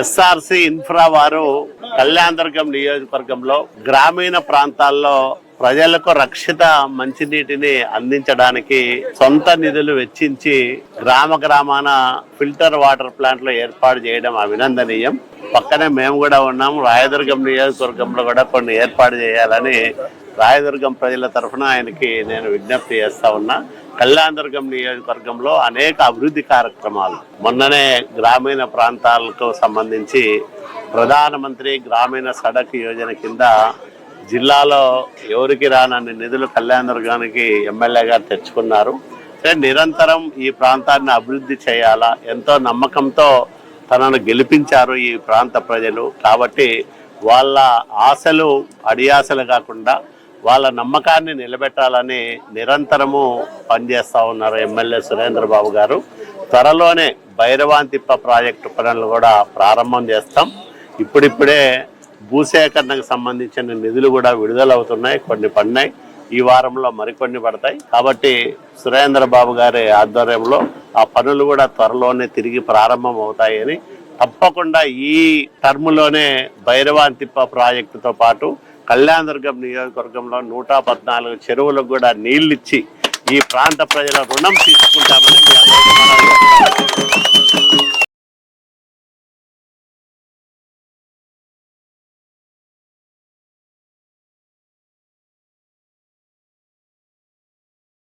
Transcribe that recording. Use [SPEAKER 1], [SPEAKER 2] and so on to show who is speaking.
[SPEAKER 1] SRC infra వారు కళ్యాణదుర్గం నియోజకవర్గంలో గ్రామీణ ప్రాంతాల్లో ప్రజలకు రక్షిత మంచినీటిని అందించడానికి సొంత నిధులు వెచ్చించి గ్రామ గ్రామాన ఫిల్టర్ వాటర్ ప్లాంట్లు ఏర్పాటు చేయడం అభినందనీయం. పక్కనే మేము కూడా ఉన్నాం. రాయదుర్గం నియోజకవర్గంలో కూడా కొన్ని ఏర్పాటు చేయాలని రాయదుర్గం ప్రజల తరఫున ఆయనకి నేను విజ్ఞప్తి చేస్తా ఉన్నా. కళ్యాణదుర్గం నియోజకవర్గంలో అనేక అభివృద్ధి కార్యక్రమాలు. మొన్ననే గ్రామీణ ప్రాంతాలకు సంబంధించి ప్రధానమంత్రి గ్రామీణ సడక్ యోజన కింద జిల్లాలో ఎవరికి రానన్ని నిధులు కళ్యాణదుర్గానికి ఎమ్మెల్యే గారు తెచ్చుకున్నారు. అంటే నిరంతరం ఈ ప్రాంతాన్ని అభివృద్ధి చేయాలా ఎంతో నమ్మకంతో తనను గెలిపించారు ఈ ప్రాంత ప్రజలు. కాబట్టి వాళ్ళ ఆశలు అడియాసలు కాకుండా వాళ్ళ నమ్మకాన్ని నిలబెట్టాలని నిరంతరము పనిచేస్తా ఉన్నారు ఎమ్మెల్యే సురేంద్ర బాబు గారు. త్వరలోనే భైరవాంతిప్ప ప్రాజెక్టు పనులు కూడా ప్రారంభం చేస్తాం. ఇప్పుడిప్పుడే భూసేకరణకు సంబంధించిన నిధులు కూడా విడుదలవుతున్నాయి కొన్ని పడినాయి. ఈ వారంలో మరికొన్ని పడతాయి. కాబట్టి సురేంద్ర బాబు గారి ఆధ్వర్యంలో ఆ పనులు కూడా త్వరలోనే తిరిగి ప్రారంభం అవుతాయని తప్పకుండా ఈ టర్ములోనే భైరవాంతిప్ప ప్రాజెక్టుతో పాటు కళ్యాణదుర్గం నియోజకవర్గంలో నూట పద్నాలుగు చెరువులకు కూడా నీళ్ళిచ్చి ఈ ప్రాంత ప్రజల రుణం తీసుకుంటామని